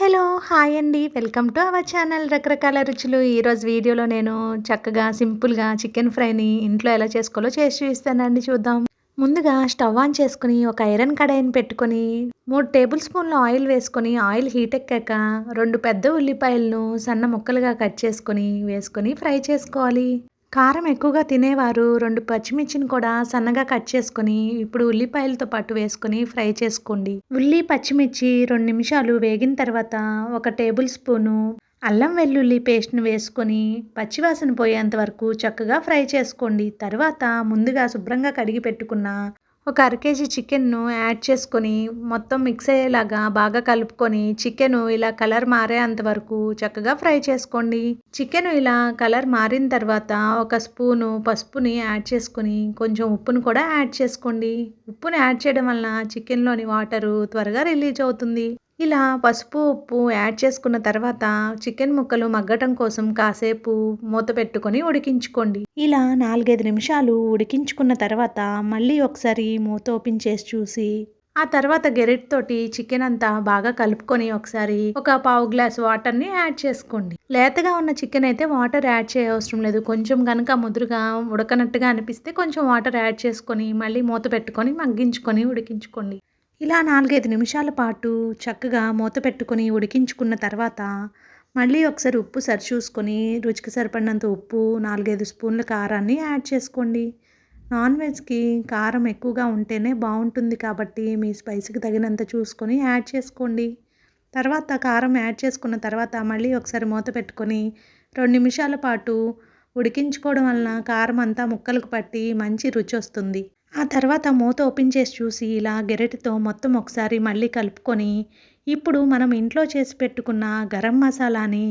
Hello hi అండి. Welcome to our channel. రకరకాల రుచులు. ఈరోజు వీడియోలో నేను చక్కగా సింపుల్గా చికెన్ ఫ్రైని ఇంట్లో ఎలా చేసుకోవాలో చేసి చూపిస్తానండి. చూద్దాం. ముందుగా స్టవ్ ఆన్ చేసుకుని ఒక ఐరన్ కడాయిని పెట్టుకొని మూడు టేబుల్ స్పూన్ల ఆయిల్ వేసుకొని ఆయిల్ హీట్ ఎక్కాక రెండు పెద్ద ఉల్లిపాయలను సన్న ముక్కలుగా కట్ చేసుకొని వేసుకొని ఫ్రై చేసుకోవాలి. కారం ఎక్కువగా తినేవారు. రెండు పచ్చిమిర్చిని కూడా సన్నగా కట్ చేసుకొని ఇప్పుడు ఉల్లిపాయలతో పాటు వేసుకొని ఫ్రై చేసుకోండి. ఉల్లి పచ్చిమిర్చి రెండు నిమిషాలు వేగిన తర్వాత ఒక టేబుల్ స్పూను అల్లం వెల్లుల్లి పేస్ట్ను వేసుకొని పచ్చివాసన పోయేంత వరకు చక్కగా ఫ్రై చేసుకోండి. తర్వాత ముందుగా శుభ్రంగా కడిగి పెట్టుకున్న ఒక అర కేజీ చికెన్ను యాడ్ చేసుకొని మొత్తం మిక్స్ అయ్యేలాగా బాగా కలుపుకొని చికెన్ ఇలా కలర్ మారేంత వరకు చక్కగా ఫ్రై చేసుకోండి. చికెన్ ఇలా కలర్ మారిన తర్వాత ఒక స్పూను పసుపుని యాడ్ చేసుకొని కొంచెం ఉప్పును కూడా యాడ్ చేసుకోండి. ఉప్పుని యాడ్ చేయడం వలన చికెన్లోని వాటరు త్వరగా రిలీజ్ అవుతుంది. ఇలా పసుపు ఉప్పు యాడ్ చేసుకున్న తర్వాత చికెన్ ముక్కలు మగ్గటం కోసం కాసేపు మూత పెట్టుకొని ఉడికించుకోండి. ఇలా నాలుగైదు నిమిషాలు ఉడికించుకున్న తర్వాత మళ్ళీ ఒకసారి మూత ఓపెన్ చేసి చూసి ఆ తర్వాత గెరెట్ తోటి చికెన్ అంతా బాగా కలుపుకొని ఒకసారి ఒక పావు గ్లాస్ వాటర్ని యాడ్ చేసుకోండి. లేతగా ఉన్న చికెన్ అయితే వాటర్ యాడ్ చేయవసరం లేదు. కొంచెం కనుక ముదురుగా ఉడకనట్టుగా అనిపిస్తే కొంచెం వాటర్ యాడ్ చేసుకొని మళ్ళీ మూత పెట్టుకొని మగ్గించుకొని ఉడికించుకోండి. ఇలా నాలుగైదు నిమిషాల పాటు చక్కగా మూత పెట్టుకొని ఉడికించుకున్న తర్వాత మళ్ళీ ఒకసారి ఉప్పు సరి చూసుకొని రుచికి సరిపడినంత ఉప్పు నాలుగైదు స్పూన్ల కారాన్ని యాడ్ చేసుకోండి. నాన్ వెజ్కి కారం ఎక్కువగా ఉంటేనే బాగుంటుంది కాబట్టి మీ స్పైస్కి తగినంత చూసుకొని యాడ్ చేసుకోండి. తర్వాత కారం యాడ్ చేసుకున్న తర్వాత మళ్ళీ ఒకసారి మూత పెట్టుకొని రెండు నిమిషాల పాటు ఉడికించుకోవడం వలన కారం అంతా ముక్కలకు పట్టి మంచి రుచి వస్తుంది. ఆ తర్వాత మూత ఓపెన్ చేసి చూసి ఇలా గెరెటితో మొత్తం ఒకసారి మళ్ళీ కలుపుకొని ఇప్పుడు మనం ఇంట్లో చేసి పెట్టుకున్న గరం మసాలాని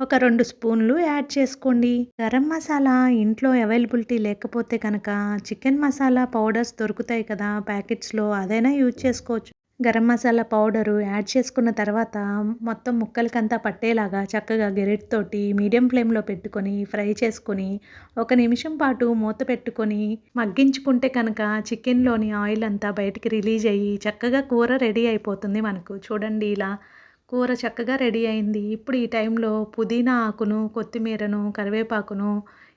ఒక రెండు స్పూన్లు యాడ్ చేసుకోండి. గరం మసాలా ఇంట్లో అవైలబిలిటీ లేకపోతే కనుక చికెన్ మసాలా పౌడర్స్ దొరుకుతాయి కదా ప్యాకెట్స్లో అదైనా యూజ్ చేసుకోవచ్చు. గరం మసాలా పౌడరు యాడ్ చేసుకున్న తర్వాత మొత్తం ముక్కలకంతా పట్టేలాగా చక్కగా తోటి మీడియం ఫ్లేమ్లో పెట్టుకొని ఫ్రై చేసుకొని ఒక నిమిషం పాటు మూత పెట్టుకొని మగ్గించుకుంటే కనుక చికెన్లోని ఆయిల్ అంతా బయటికి రిలీజ్ అయ్యి చక్కగా కూర రెడీ అయిపోతుంది మనకు. చూడండి ఇలా కూర చక్కగా రెడీ అయింది. ఇప్పుడు ఈ టైంలో పుదీనా ఆకును కొత్తిమీరను కరివేపాకును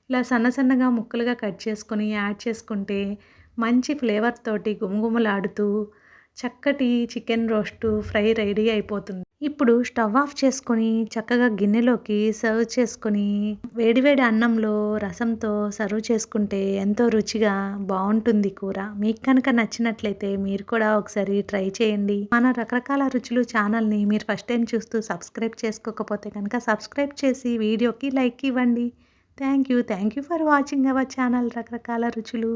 ఇలా సన్న సన్నగా ముక్కలుగా కట్ చేసుకొని యాడ్ చేసుకుంటే మంచి ఫ్లేవర్ తోటి గుమగుమలాడుతూ చక్కటి చికెన్ రోస్టు ఫ్రై రెడీ అయిపోతుంది. ఇప్పుడు స్టవ్ ఆఫ్ చేసుకొని చక్కగా గిన్నెలోకి సర్వ్ చేసుకొని వేడివేడి అన్నంలో రసంతో సర్వ్ చేసుకుంటే ఎంతో రుచిగా బాగుంటుంది కూర. మీకు కనుక నచ్చినట్లయితే మీరు కూడా ఒకసారి ట్రై చేయండి. మన రకరకాల రుచులు ఛానల్ని మీరు ఫస్ట్ టైం చూస్తూ సబ్స్క్రైబ్ చేసుకోకపోతే కనుక సబ్స్క్రైబ్ చేసి వీడియోకి లైక్ ఇవ్వండి. Thank you. Thank you for watching our channel. రకరకాల రుచులు.